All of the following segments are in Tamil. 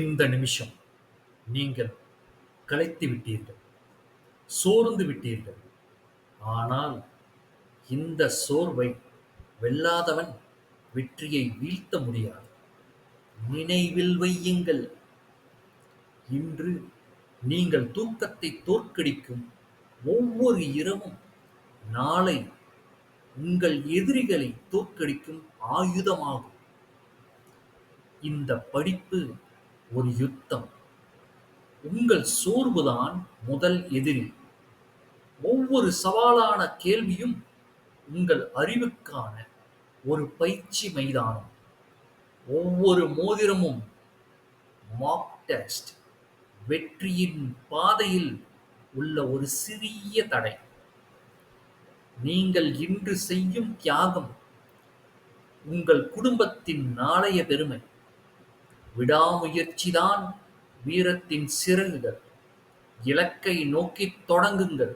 இந்த நிமிஷம் நீங்கள் களைத்து விட்டீர்கள் சோர்ந்து விட்டீர்கள். ஆனால் இந்த சோர்வை வெல்லாதவன் வெற்றியை வீழ்த்த முடியாது. நினைவில் வையுங்கள். இன்று நீங்கள் தூக்கத்தை தோற்கடிக்கும் ஒவ்வொரு இரவும் நாளை உங்கள் எதிரிகளை தோற்கடிக்கும் ஆயுதமாகும். இந்த படிப்பு ஒரு யுத்தம். உங்கள் சோர்வுதான் முதல் எதிரி. ஒவ்வொரு சவாலான கேள்வியும் உங்கள் அறிவுக்கான ஒரு பயிற்சி மைதானம். ஒவ்வொரு மோதிரமும் மாக் டெஸ்ட் வெற்றியின் பாதையில் உள்ள ஒரு சிறிய தடை. நீங்கள் இன்று செய்யும் தியாகம் உங்கள் குடும்பத்தின் நாளைய பெருமை. விடாமுயற்சிதான் வீரத்தின் சிறகுகள். இலக்கை நோக்கித் தொடங்குங்கள்.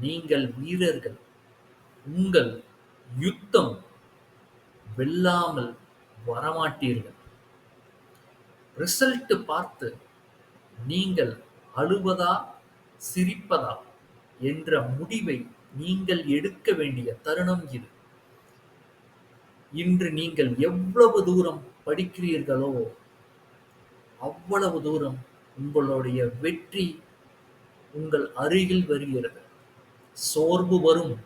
நீங்கள் வீரர்கள். உங்கள் யுத்தம் வெல்லாமல் வரமாட்டீர்கள். ரிசல்ட் பார்த்து நீங்கள் அழுவதா சிரிப்பதா என்ற முடிவை நீங்கள் எடுக்க வேண்டிய தருணம் இது. இன்று நீங்கள் எவ்வளவு தூரம் படிக்கிறீர்களோ அவ்வளவு தூரம் உங்களுடைய வெற்றி உங்கள் அருகில் வருகிறது. சோர்வு வரும்.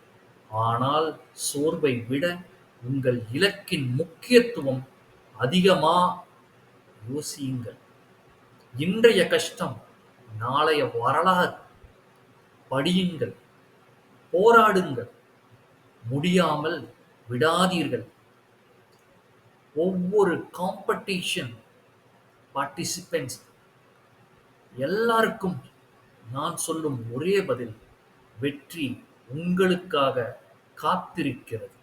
ஆனால் சோர்வை விட உங்கள் இலக்கின் முக்கியத்துவம் அதிகமா யோசியுங்கள். இன்றைய கஷ்டம் நாளைய வரலாறு. படியுங்கள். போராடுங்கள். முடியாமல் விடாதீர்கள். ஒவ்வொரு காம்படிஷன் பார்ட்டிசிபென்ட்ஸ் எல்லாருக்கும் நான் சொல்லும் ஒரே பதில் வெற்றி உங்களுக்காக காத்திருக்கிறது.